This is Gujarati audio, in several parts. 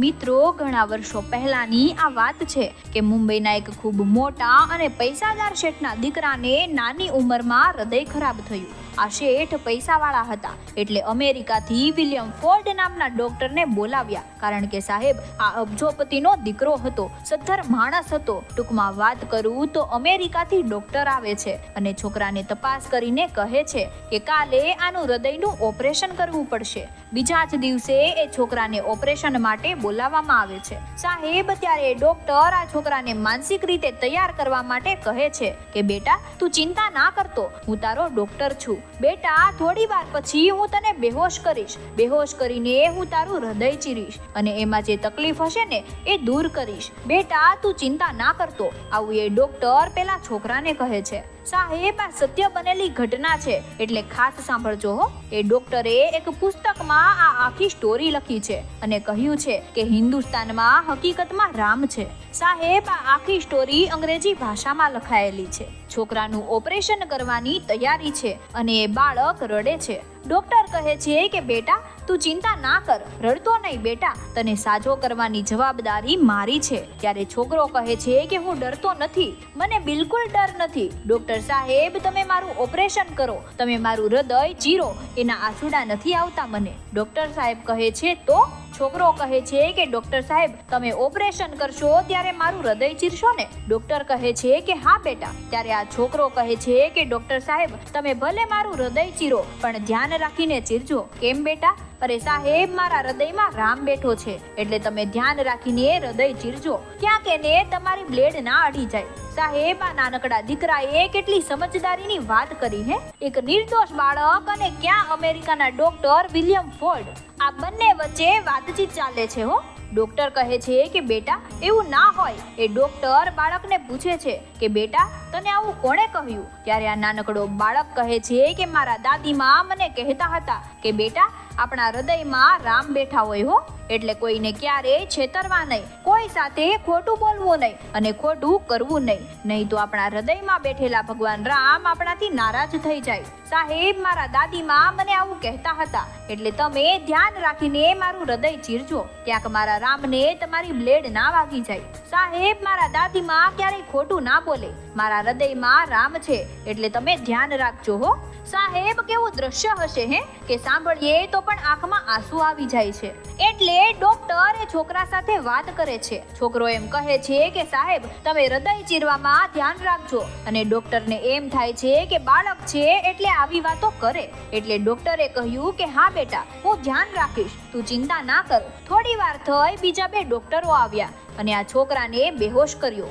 મિત્રો, ઘણા વર્ષો પહેલાની આ વાત છે કે મુંબઈના એક ખૂબ મોટા અને પૈસાદાર શેઠના દીકરાને નાની ઉંમરમાં હૃદય ખરાબ થયું. આ શેઠ પૈસાવાળા હતા. એટલે અમેરિકાથી વિલિયમ ફોર્ડ નામના ડોક્ટરને બોલાવ્યા. કારણ કે સાહેબ, આ અબજોપતિનો દીકરો હતો, સદ્ધર માણસ હતો. ટૂંકમાં વાત કરું તો અમેરિકાથી ડોક્ટર આવે છે અને છોકરાને તપાસ કરીને કહે છે કે કાલે આનું હૃદયનું ઓપરેશન કરવું પડશે. બીજા જ દિવસે એ છોકરાને ઓપરેશન માટે બોલાવવામાં આવે છે. સાહેબ, ત્યારે ડોક્ટર આ છોકરાને માનસિક રીતે તૈયાર કરવા માટે કહે છે કે, બેટા, તું ચિંતા ના કરતો. હું તારો ડોક્ટર છું. બેટા, થોડી વાર પછી હું તને બેહોશ કરીશ. બેહોશ કરીને હું તારું હૃદય ચીરીશ અને એમાં જે તકલીફ હશે ને એ દૂર કરીશ. બેટા, તું ચિંતા ના કરતો. આવું એ ડોક્ટર પેલા છોકરાને કહે છે. સાહેબ આ સત્ય બનેલી ઘટના છે. એટલે ખાસ સાંભળજો હો. એ ડોક્ટરે એક પુસ્તકમાં આ આખી સ્ટોરી લખી છે અને કહ્યું છે કે હિન્દુસ્તાનમાં હકીકતમાં રામ છે. સાહેબ, આ આખી સ્ટોરી અંગ્રેજી ભાષામાં લખાયેલી છે. છોકરાનું ઓપરેશન કરવાની તૈયારી છે અને એ બાળક રડે છે. ડોક્ટર કહે છે કે, બેટા, તું ચિંતા ના કર. રડતો નહીં, બેટા. તને સાજો કરવાની જવાબદારી મારી છે. ત્યારે છોકરો કહે છે કે, હું ડરતો નથી. મને બિલકુલ ડર નથી. ડોક્ટર સાહેબ, તમે મારું ઓપરેશન કરો. તમે મારું હૃદય ચીરો. એના આંસુડા નથી આવતા મને. ડોક્ટર સાહેબ કહે છે, તો છોકરો કહે છે કે ડોક્ટર સાહેબ, તમે ઓપરેશન કરશો ત્યારે મારું હૃદય ચીરશો ને. ડોક્ટર કહે છે કે હા બેટા. ત્યારે આ છોકરો કહે છે કે ડોક્ટર સાહેબ, તમે ભલે મારું હૃદય ચીરો, પણ ધ્યાન રાખીને ચીરજો. કેમ બેટા? અરે સાહેબ, મારા હૃદયમાં રામ બેઠો છે. એટલે તમે ધ્યાન રાખીને હૃદય ચીરજો. ક્યાંક એને તમારી બ્લેડ ના અડી જાય. સાહેબ, આ નાનકડા દીકરાએ કેટલી સમજદારીની વાત કરી હે. એક નિર્દોષ બાળક અને ક્યાં અમેરિકાના ડોક્ટર વિલિયમ ફોર્ડ. આ બંને વચ્ચે વાતચીત ચાલે છે, હો. ડોક્ટર કહે છે કે, બેટા, એવું ના હોય. એ ડોક્ટર બાળકને પૂછે છે કે, બેટા, તને આવું કોણે કહ્યું? ત્યારે આ નાનકડો બાળક કહે છે કે, મારા દાદીમાં મને કહેતા હતા કે, બેટા આપણા હૃદયમાં રામ બેઠા હોય હો. એટલે કોઈને ક્યારેય છેતરવા નહીં. કોઈ સાથે ખોટું બોલવું નહીં અને ખોટું કરવું નહીં. નહીં તો આપણા હૃદયમાં બેઠેલા ભગવાન રામ આપણાથી નારાજ થઈ જાય. સાહેબ, મારા દાદીમાં મને આવું કહેતા હતા. એટલે તમે ધ્યાન રાખીને મારું હૃદય ચીરજો. ક્યાંક મારા રામને તમારી બ્લેડ ના વાગી જાય. સાહેબ, મારા દાદીમાં ક્યારેય ખોટું ના બોલે. મારા હૃદયમાં રામ છે. એટલે તમે ધ્યાન રાખજો હો. સાહેબ, કેવું દ્રશ્ય હશે, હે? કે સાંભળીએ તો પણ આંખમાં આંસુ આવી જાય છે. એટલે ડોક્ટર એ છોકરા સાથે વાત કરે છે. છોકરો એમ કહે છે કે, સાહેબ, તમે હૃદય ચીરવામાં ધ્યાન રાખજો. અને ડોક્ટરને એમ થાય છે કે, બાળક છે એટલે આવી વાતો કરે. એટલે ડોક્ટરે કહ્યું કે, હા, બેટા, હું ધ્યાન રાખીશ. તું ચિંતા ના કર. થોડી વાર થઈ, બીજા બે ડોક્ટરો આવ્યા. અને આ છોકરાને બેહોશ કર્યો.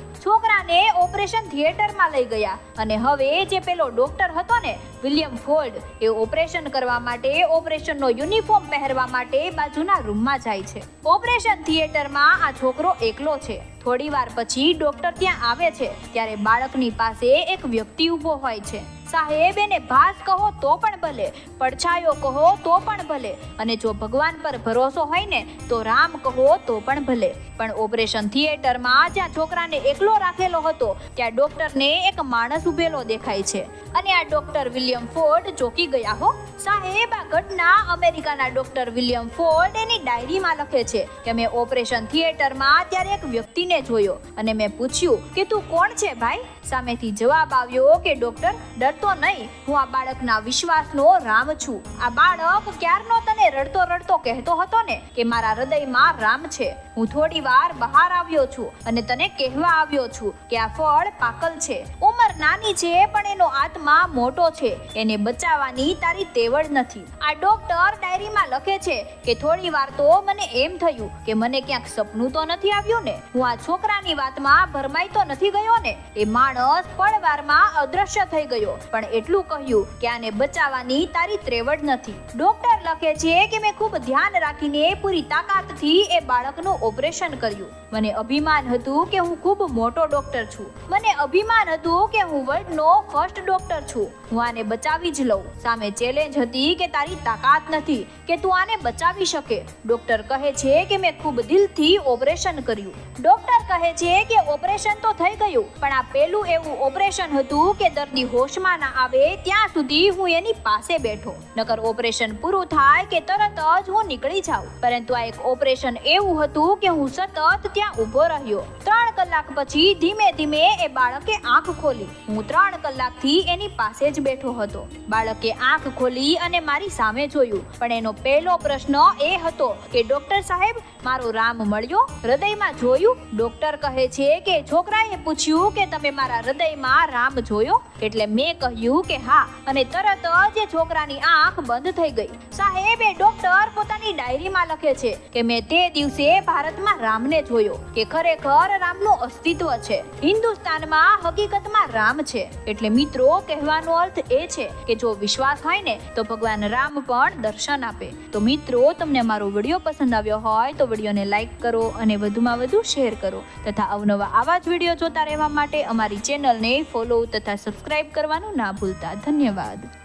છોકરાને ઓપરેશન થિયેટરમાં લઈ ગયા. અને હવે જે પેલો ડોક્ટર હતો ને, વિલિયમ ફોર્ડ, એ ઓપરેશન કરવા માટે, ઓપરેશનનો યુનિફોર્મ પહેરવા માટે બાજુના રૂમમાં જાય છે. ઓપરેશન થિયેટરમાં આ છોકરો એકલો છે. થોડી વાર પછી ડોક્ટર ત્યાં આવે છે, ત્યારે બાળકની પાસે એક વ્યક્તિ ઊભો હોય છે. સાહેબ એને ભાસ કહો તો પણ ભલે, પડછાયો કહો તો પણ ભલે, અને જો ભગવાન પર ભરોસો હોય ને, તો રામ કહો તો પણ ભલે. પણ ઓપરેશન થિયેટરમાં જ્યાં છોકરાને એકલો રાખેલો હતો, ત્યાં ડોક્ટરને એક માણસ ઉભેલો દેખાય છે. અને આ ડોક્ટર વિલિયમ ફોર્ડ ચોકી ગયા હો. સાહેબ આ ઘટના અમેરિકાના ડોક્ટર વિલિયમ ફોર્ડ એની ડાયરીમાં લખે છે કે મેં ઓપરેશન થિયેટરમાં ત્યારે એક વ્યક્તિને જોયો, અને મેં પૂછ્યું કે તું કોણ છે ભાઈ? સામેથી જવાબ આવ્યો કે, ડોક્ટર, ડરતો નહીં. હું આ બાળકના વિશ્વાસનો રામ છું. આ બાળક ક્યારનો તને રડતો રડતો કહેતો હતો ને? કે મારા હૃદયમાં રામ છે? હું થોડી વાર બહાર આવ્યો છું અને તને કહેવા આવ્યો છું કે આ ફળ પાકલ છે. ઉંમર નાની છે, પણ એનો આત્મા મોટો છે. એને બચાવવાની તારી તેવડ નથી. આ ડોક્ટર ડાયરીમાં લખે છે કે થોડી વાર તો મને એમ થયું કે મને ક્યાંક સપનું તો નથી આવ્યું ને? હું આ છોકરાની વાતમાં ભરમાઈ તો નથી ગયો ને? એ માણસ પળવારમાં અદ્રશ્ય થઈ ગયો. પણ એટલું કહ્યું કે આને બચાવવાની તારી ત્રેવડ નથી. ડોક્ટર લખે છે કે મેં ખૂબ ધ્યાન રાખીને પૂરી તાકાતથી એ બાળકનું ઓપરેશન કર્યું. મને અભિમાન હતું કે હું ખૂબ મોટો ડોક્ટર છું. મને અભિમાન હતું કે હું વર્લ્ડનો ફર્સ્ટ ડોક્ટર છું. હું આને બચાવી જ લઉં. સામે ચેલેન્જ હતી કે તારી તાકાત નથી, કે તું આને બચાવી શકે. ડોક્ટર કહે છે કે મેં ખૂબ દિલથી ઓપરેશન કર્યું. ડોક્ટર કહે છે કે ઓપરેશન તો થઈ ગયું, પણ આ પેલું એવું ઓપરેશન હતું કે દર્દી હોશમાં ના આવે ત્યાં સુધી હું એની પાસે બેઠો. નકર ઓપરેશન પૂરું થાય કે તરત જ હું નીકળી જાઉં. પરંતુ આ એક ઓપરેશન એવું હતું થયું કે હું સતત ત્યાં ઊભો રહ્યો. ત્રણ કલાક પછી ધીમે ધીમે એ બાળકે આંખ ખોલી. હું ત્રણ કલાકથી એની પાસે જ બેઠો હતો. બાળકે આંખ ખોલી અને મારી સામે જોયું. પણ એનો પહેલો પ્રશ્ન એ હતો કે, ડોક્ટર સાહેબ, મારો રામ મળ્યો? હૃદયમાં જોયું? ડોક્ટર કહે છે કે, છોકરાએ પૂછ્યું કે તમે મારા હૃદયમાં રામ જોયો? એટલે મેં કહ્યું કે, હા. અને તરત જ એ છોકરાની આંખ બંધ થઈ ગઈ. સાહેબ, એ ડોક્ટર પોતાની ડાયરીમાં લખે છે કે, મેં તે દિવસે ભારતમાં રામને જોયો કે ખરેખર રામનું અસ્તિત્વ છે. હિન્દુસ્તાનમાં હકીકતમાં રામ છે. એટલે મિત્રો, કહેવાનો અર્થ એ છે કે જો વિશ્વાસ હોય ને, તો ભગવાન રામ પણ દર્શન આપે. તો મિત્રો, તમને મારો વીડિયો પસંદ આવ્યો હોય તો વિડીયોને લાઈક કરો અને વધુમાં વધુ શેર કરો તથા અવનવા આવા જ વીડિયો જોતા રહેવા માટે અમારી ચેનલને ફોલો તથા સબસ્ક્રાઇબ કરવાનું ના ભૂલતા. ધન્યવાદ.